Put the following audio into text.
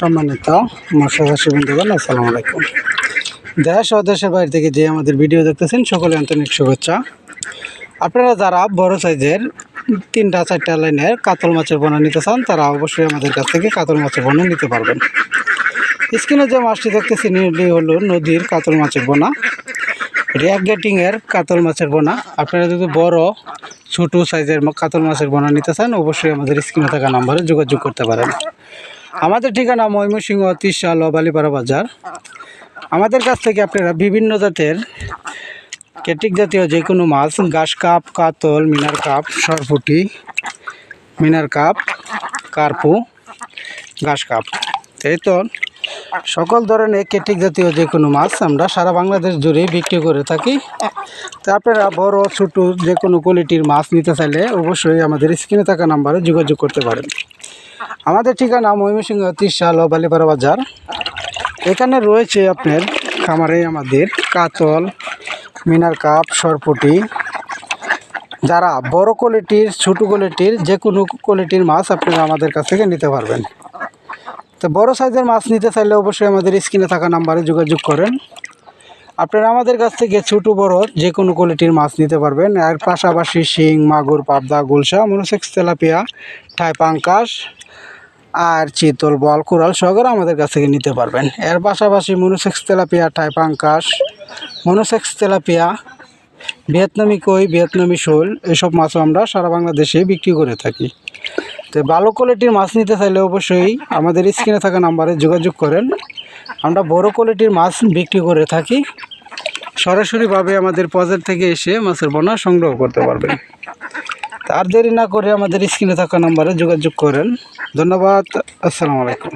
সম্মানিত মৎস্যচাষী বন্ধুগণ আসসালামু আলাইকুম। দেশ ও দেশের বাইরে থেকে যে আমাদের ভিডিও দেখতেছেন, সকলে আন্তরিক শুভেচ্ছা। আপনারা যারা বড় সাইজের তিনটা, চারটা লাইনের কাতল মাছের পোনা নিতে চান, তারা অবশ্যই আমাদের কাছ থেকে কাতল মাছের পোনা নিতে পারবেন। স্ক্রিনে যে মাছটি দেখতেছি নির্লি হলো নদীর কাতল মাছের পোনা রিয়াক গেটিংয়ের কাতল মাছের বোনা আপনারা যদি বড়, ছোট সাইজের কাতল মাছের বোনা নিতে চান, অবশ্যই আমাদের স্ক্রিনে থাকা নাম্বারে যোগাযোগ করতে পারেন। আমাদের ঠিকানা ময়মনসিংহ তিরশাল ও বালিপাড়া বাজার। আমাদের কাছ থেকে আপনারা বিভিন্ন জাতের কেটিক জাতীয় যে কোনো মাছ, ঘাস কাপ, কাতল, মিনার কাপ, সরপুটি, মিনার কাপ, কার্পু, ঘাস কাপ। এই তো সকল ধরনের কেটিক জাতীয় যে কোনো মাছ আমরা সারা বাংলাদেশ জুড়ে বিক্রি করে থাকি। তো আপনারা বড়, ছোটো যে কোনো কোয়ালিটির মাছ নিতে চাইলে অবশ্যই আমাদের স্ক্রিনে থাকা নাম্বারে যোগাযোগ করতে পারেন। আমাদের ঠিকানা ময়মনসিংহ তিরশাল ও বালিপাড়া বাজার। এখানে রয়েছে আপনার খামারে আমাদের কাতল, মিনার কাপ, সরপুটি। যারা বড় কোয়ালিটির, ছোটো কোয়ালিটির, যে কোনো কোয়ালিটির মাছ আপনারা আমাদের কাছ থেকে নিতে পারবেন। তো বড় সাইজের মাছ নিতে চাইলে অবশ্যই আমাদের স্ক্রিনে থাকা নাম্বারে যোগাযোগ করেন। আপনারা আমাদের কাছ থেকে ছোটো, বড় যে কোনো কোয়ালিটির মাছ নিতে পারবেন। এর পাশাপাশি শিং, মাগুর, পাবদা, গুলশা, মনোসেক্স, তেলাপিয়া, ঠাই, পাঙ্কাশ আর চিতল, বল কোরাল সহকারে আমাদের কাছ থেকে নিতে পারবেন। এর পাশাপাশি মনোসেক্স তেলাপিয়া, ঠাই, পাঙ্কাশ, মনোসেক্স তেলাপিয়া, ভিয়েতনামি কই, ভিয়েতনামি শোল, এসব মাছও আমরা সারা বাংলাদেশে বিক্রি করে থাকি। তো ভালো কোয়ালিটির মাছ নিতে চাইলে অবশ্যই আমাদের স্ক্রিনে থাকা নাম্বারে যোগাযোগ করেন। আমরা বড় কোয়ালিটির মাছ বিক্রি করে থাকি। সরাসরিভাবে আমাদের বাজার থেকে এসে মাছের বোনা সংগ্রহ করতে পারবেন। আর দেরি না করে আমাদের স্ক্রিনে থাকা নাম্বারে যোগাযোগ করেন। ধন্যবাদ আসসালামু আলাইকুম।